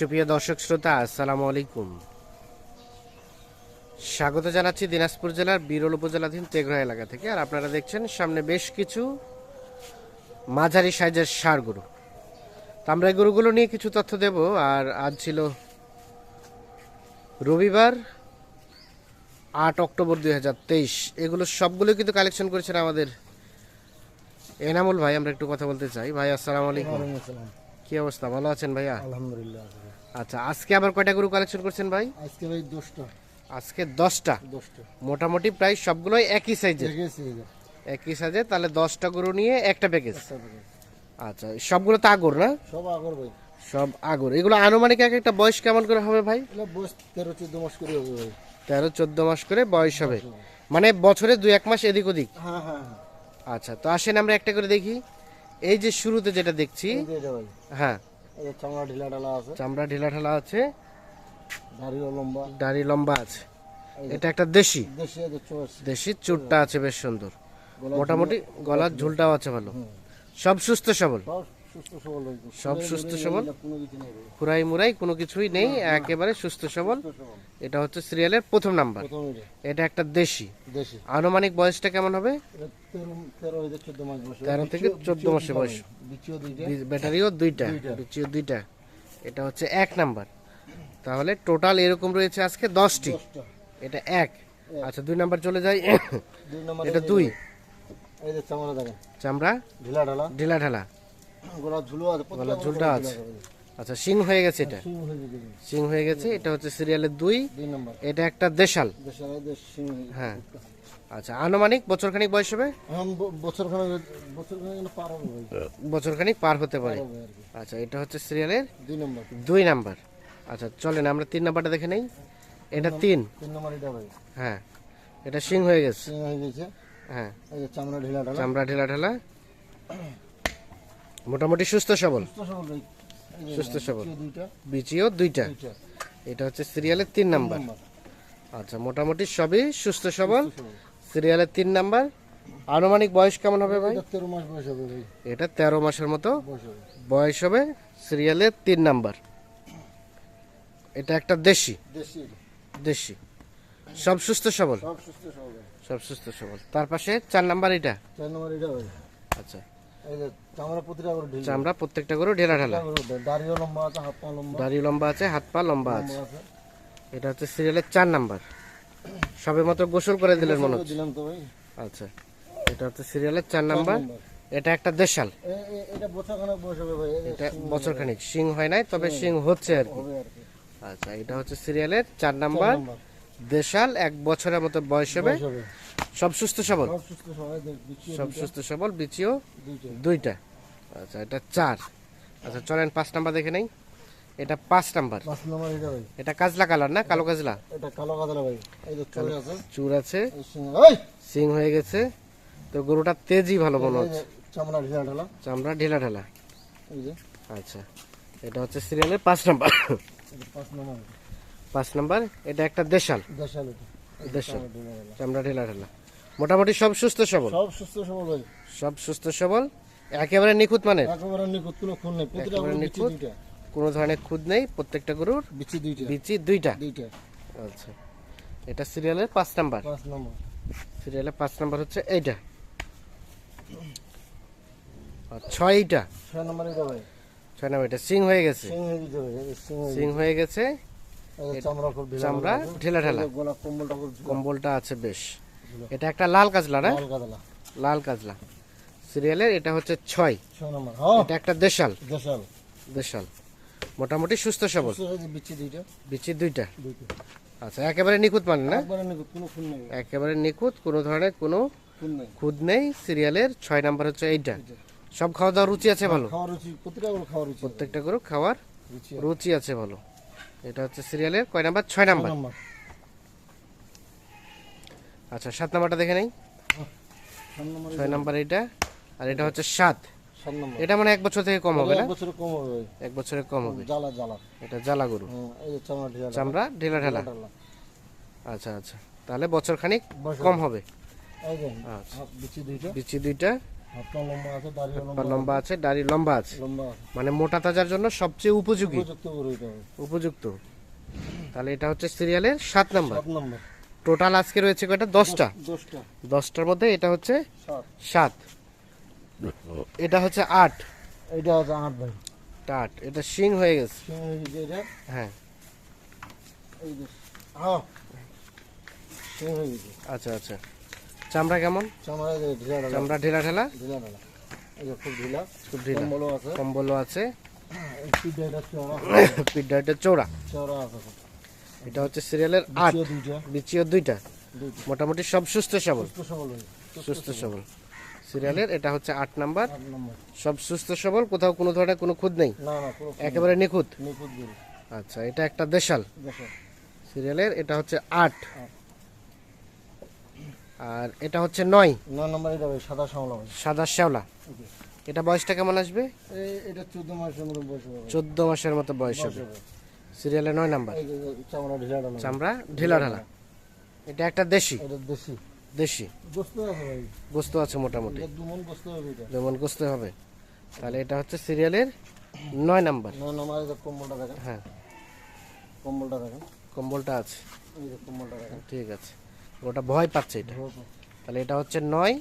সুপ্রিয় দর্শক শ্রোতা, আসসালামু আলাইকুম। স্বাগত জানাচ্ছি দিনাজপুর জেলার বিরল উপজেলাধীন তেঘরা এলাকা থেকে, আর আপনারা দেখছেন সামনে বেশ কিছু মাঝারি সাইজের সার গরু। তো আমরা এই গরুগুলো নিয়ে কিছু তথ্য দেব, আর আজ ছিল রবিবার আট অক্টোবর দুই হাজার তেইশ। এগুলো সবগুলো কিন্তু কালেকশন করেছেন আমাদের এনামুল ভাই, আমরা একটু কথা বলতে চাই। ভাই, আসসালামু আলাইকুম। কি অবস্থা? ভালো আছেন ভাইয়া? আলহামদুলিল্লাহ আচ্ছা আজকে আবার কয়টা গরু কালেকশন করছেন ভাই? আজকে ভাই দশটা। আজকে দশটা? দশটা। মোটামুটি প্রায় সবগুলোই একই সাইজের একই সাইজের তাহলে দশটা গরু নিয়ে একটা প্যাকেজ আচ্ছা সবগুলো তো আগর না? সব আগর ভাই। সব আগর। এগুলো আনুমানিক এক একটা বয়স কেমন করে হবে ভাই? এগুলো বয়স তেরো চোদ্দ মাস করে হবে ভাই। তেরো চোদ্দ মাস করে বয়স হবে। মানে বছরে দুই এক মাস এদিক ওদিক? হ্যাঁ হ্যাঁ হ্যাঁ। আচ্ছা তো আসেন আমরা একটা করে দেখি। এই যে শুরুতে যেটা দেখছি হ্যাঁ। চামড়া ঢিলা ঢালা আছে। চামড়া ঢিলা ঢালা আছে। দাড়ি লম্বা। দাড়ি লম্বা আছে। এটা একটা দেশি। দেশি চুরটা আছে বেশ সুন্দর। মোটামুটি গলার ঝুলটাও আছে ভালো। সব সুস্থ সবল। সব সুস্থ সবল? খুরাই মুরাই কোনো কিছুই নেই একেবারে সুস্থ সবল। এটা হচ্ছে সিরিয়ালের প্রথম নাম্বার। এটা একটা দেশি। আনুমানিক বয়সটা কেমন হবে? তেরো থেকে চোদ্দ মাসের বয়স। ব্যাটারিও দুইটা। বিচিও দুইটা। এটা হচ্ছে এক নাম্বার। তাহলে টোটাল এরকম রয়েছে আজকে দশটি। এটা এক। আচ্ছা দুই নাম্বার চলে যাই। দুই এটা দুই। চামড়া চামড়া? ঢিলা ঢালা। ঢিলা ঢালা। গলা ঝুলো আছে গলার ঝুলটা আছে। আচ্ছা সিং হয়ে গেছে এটা? সিং হয়ে গেছে। হয়ে গেছে এটা হচ্ছে সিরিয়ালের দুই। এটা একটা দেশাল। দেশ সিং হয়ে। হ্যাঁ। আচ্ছা আনুমানিক বছরখানিক বয়স হবে? পার বছরখানিক পার হতে পারে। আচ্ছা এটা হচ্ছে সিরিয়ালের দুই নম্বর। দুই নাম্বার। আচ্ছা চলেন আমরা তিন নাম্বারটা দেখে নেই। এটা তিন হ্যাঁ। এটা সিং হয়ে গেছে। হয়ে গেছে। হ্যাঁ। এই চামড়া ঢিলা ঢালা। চামড়া ঢেলা ঢালা। মোটামুটি সুস্থ সবল। সুস্থ সবল বিচিও দুইটা। এটা হচ্ছে সিরিয়ালের তিন নাম্বার। আচ্ছা মোটামুটি সবই সুস্থ সবল। সিরিয়ালের তিন নাম্বার। আনুমানিক বয়স কেমন হবে ভাই? তেরো মাস বয়স হবে ভাই। এটা তেরো মাসের মতো বয়স হবে। সিরিয়ালের তিন নাম্বার। এটা একটা দেশি। দেশি সব সুস্থ সবল? সব সুস্থ সবল। তার পাশে চার নাম্বার এটা? চার নম্বর এটা আচ্ছা। চামড়া প্রত্যেকটা করে ঢেলা ঢালা। দাড়িও লম্বা আছে হাত পা লম্বা। দাড়ি লম্বা আছে হাত পা লম্বা আছে। এটা হচ্ছে সিরিয়ালের চার নাম্বার। সবে মাত্র গোসল করে দিলেন মনে হচ্ছে আচ্ছা এটা হচ্ছে সিরিয়ালের চার নাম্বার। এটা একটা দেশাল। এটা বছর খানে বয়স হবে ভাই এই যে এটা বছর খানিক সিং হয় নাই তবে সিং হচ্ছে আর কি। আচ্ছা এটা হচ্ছে সিরিয়ালের চার নাম্বার। দেশাল এক বছরের মতো বয়স হবে। সব সুস্থ সবল? সব সুস্থ সবল বিচিও দুইটা। আচ্ছা এটা চার। আচ্ছা চলেন পাঁচ নাম্বার দেখে নেই। এটা পাঁচ নাম্বার। পাঁচ নম্বর এটা ভাই। এটা কাজলা কালার না? কালো কাজলা? এটা কালো কাদলা ভাই। এই যে চলে আছে। চুর আছে। সিং হয়ে গেছে। তো গরুটা তেজি ভালো মনে হচ্ছে। চামড়া ঢিলা ঢালা। চামড়া ঢিলা ঢালা। এই যে। আচ্ছা এটা হচ্ছে সিরিয়ালের পাঁচ নাম্বার। পাঁচ নম্বর। পাঁচ নাম্বার এটা একটা দেশাল। দেশাল এটা। দেশাল। চামড়া ঢিলা ঢালা। মোটামুটি সব সুস্থ সবল? সব সুস্থ সবল ভাই। সব সুস্থ সবল? একেবারে নিখুঁত মানে একেবারে নিখুঁত কোনো খুন নেই। প্রতিটা নিখুঁত। কোনো ধরনের খুদ নেই প্রত্যেকটা গরুর বিচি দুইটা। বিচি দুইটা? দুইটা। আচ্ছা। এটা সিরিয়ালের পাঁচ নাম্বার। পাঁচ নম্বর। সিরিয়ালের পাঁচ নাম্বার হচ্ছে এইটা। আর ছয়টা। ছয় নম্বর এটা ভাই। ছয় নাম্বার এটা সিং হয়ে গেছে। সিং হয়ে গেছে চামড়া ঢিলা ঢালা। কম্বলটা আছে বেশ। এটা একটা লাল কাজলা না? লাল কাজলা। সিরিয়ালের এটা হচ্ছে ছয়। হ্যাঁ। এটা একটা দেশাল। দেশাল। দেশাল। মোটামুটি সুস্থ সবল। বিচি দুইটা। আচ্ছা একেবারে নিখুঁত মানে না? একবারে নিখুঁত কোনো ধরনের কোনো খুদ নেই। সিরিয়ালের ছয় নাম্বার হচ্ছে এইটা। সব খাওয়া দাওয়ার রুচি আছে ভালো। প্রত্যেকটা গরু খাওয়ার রুচি আছে। ভালো। এটা হচ্ছে সিরিয়ালের কয় নাম্বার। ছয় নম্বর। আচ্ছা সাত নাম্বারটা দেখে নেই? ছয় নাম্বার এটা আর এটা হচ্ছে সাত। এটা মানে এক বছর থেকে কম হবে না? এক বছর কম হবে। এক বছরের কম হবে। জ্বালা জ্বালা। এটা জ্বালা গরু। হুম, এই যে চামড়া ঢিলা ঢিলা। আচ্ছা আচ্ছা। তাহলে বছর খানিক কম হবে। আচ্ছা। বিচি দুইটা। লম্বা আছে দাড়ি লম্বা আছে। মানে মোটা তাজার জন্য সবচেয়ে উপযোগী। উপযুক্ত তাহলে এটা হচ্ছে সিরিয়ালের সাত নম্বর। টোটাল আজকে রয়েছে কয়টা? দশটা। দশটা। দশটার মধ্যে এটা হচ্ছে সাত। এটা হচ্ছে আট। এটা হচ্ছে আট ভাই। আট। এটা শিং হয়ে গেছে। সিং হয়ে গেছে এটা? হ্যাঁ। এই যে সিং গেছে। আচ্ছা আচ্ছা। চামড়া কেমন? চামড়া ঢিলা চামড়া ঢিলা খুব ঢিলা। খুব ঢিলা। কম্বলও আছে। কম্বলও আছে। চওড়া পিডাইটের চৌড়া। চওড়া আছে। এটা হচ্ছে সিরিয়ালের আট। বিচিও দুইটা। মোটামুটি সব সুস্থ সবল। সুস্থ সবল সিরিয়ালের এটা হচ্ছে আট নাম্বার। সব সুস্থ সবল কোথাও কোনো ধরনের কোনো খুঁত নেই। না না পুরো একেবারে নিখুঁত। আচ্ছা এটা একটা দেশাল। সিরিয়ালের এটা হচ্ছে আট। আর এটা হচ্ছে নয়। নয় নম্বর এটা সাদা শ্যামলা ভাই সাদা শ্যাওলা। এটা বয়সটা কেমন আসবে? এটা চোদ্দ মাসের মতো বয়স। চোদ্দ মাসের মতো বয়স হবে। সিরিয়ালে নয় নাম্বার। চামড়া ঢিলা ঢালা এটা একটা দেশি? দেশি। দেশি? গোস্ত আছে মোটামুটি। যেমন গোস্ত হবে তাহলে এটা হচ্ছে সিরিয়ালের নয় নাম্বার। নয় নম্বর কম্বলটা দেখেন। হ্যাঁ। কম্বলটা দেখেন। কম্বলটা আছে। কম্বলটা দেখেন। ঠিক আছে। ওটা ভয় পাচ্ছে এটা। তাহলে এটা হচ্ছে নয়।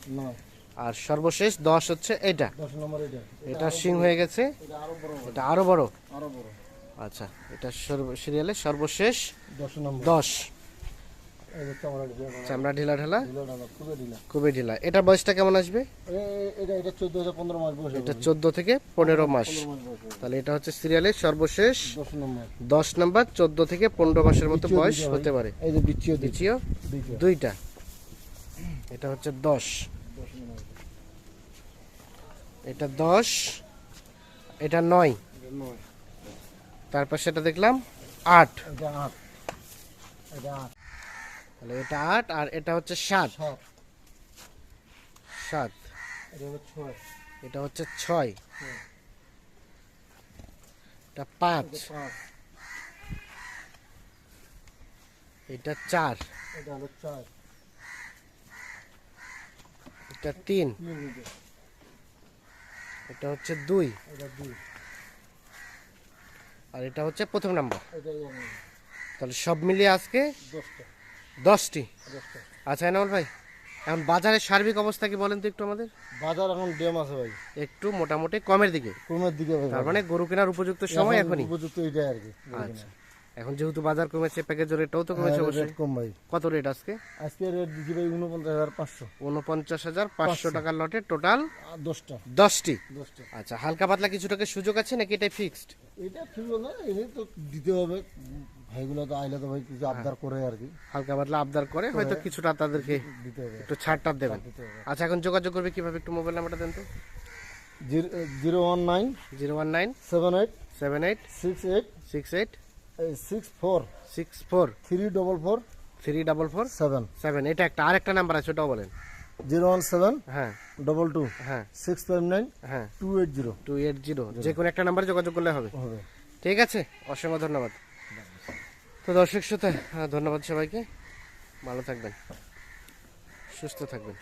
আর সর্বশেষ দশ হচ্ছে এটা। এটা। সিং হয়ে গেছে। এটা আরও বড়। আরও বড়। আচ্ছা এটা সর্ব- সিরিয়ালের সর্বশেষ দশ চামড়া ঢিলা ঢালা খুবই ঢিলা। এটার বয়সটা কেমন আসবে? এটা এটা চোদ্দ এটা থেকে পনেরো মাস। তাহলে এটা হচ্ছে সিরিয়ালের সর্বশেষ দশ নম্বর। চোদ্দ থেকে পনেরো মাসের মতো বয়স হতে পারে। এই যে দ্বিতীয় দ্বিতীয় দুইটা। এটা হচ্ছে দশ। এটা দশ এটা নয়। এটা নয়। তারপর সেটা দেখলাম আট। তাহলে এটা আট আর এটা হচ্ছে সাত। সাত। এটা হচ্ছে ছয়। এটা পাঁচ। এটা চার। এটা তিন। এটা হচ্ছে দুই। এটা দুই। আর এটা হচ্ছে প্রথম নাম্বার। তাহলে সব মিলিয়ে আজকে দশটি। আচ্ছা এনামল ভাই এখন বাজারের সার্বিক অবস্থা কি বলেন তো একটু আমাদের? বাজার এখন ডেম আছে ভাই। একটু মোটামুটি কমের দিকে। কমের দিকে তার মানে গরু কেনার উপযুক্ত সময় এখন এখনই। উপযুক্ত এটাই আর কি। আচ্ছা। এখন যেহেতু বাজার কমেছে প্যাকেজের রেটটাও তো কমেছে হ্যাঁ, অবশ্যই। কম ভাই। কত রেট আজকে? আজকে রেট দিচ্ছি ভাই উনপঞ্চাশ হাজার পাঁচশো। উনপঞ্চাশ হাজার পাঁচশো টাকার লটে টোটাল আর দশটা। দশটি? দশটা। আচ্ছা হালকা পাতলা কিছু টাকা সুযোগ আছে নাকি এটা ফিক্সড এটা ঠিক না এনে তো দিতে হবে। ভাইগুলো তো আইলে তো ভাই কিছু আবদার করে আর কি। হালকা পাতলা আবদার করে হয়তো কিছুটা তাদেরকে দিতে হবে। একটু ছাড়টার দেবেন আচ্ছা এখন যোগাযোগ করবে কীভাবে? একটু মোবাইল নাম্বারটা দেন তো। Zero one nine zero one nine seven eight seven eight six eight six eight six four six four three double four three double four seven seven এটা একটা আরেকটা নাম্বার আছে ওটাও বলেন। জিরো ওয়ান সেভেন হ্যাঁ। ডবল টু হ্যাঁ। Six five nine হ্যাঁ। Two eight zero two eight zero যে কোনো একটা নাম্বারে যোগাযোগ করলে হবে। হবে। ঠিক আছে? অসংখ্য ধন্যবাদ। তো দর্শক শ্রোতা ধন্যবাদ সবাইকে। ভালো থাকবেন। সুস্থ থাকবেন।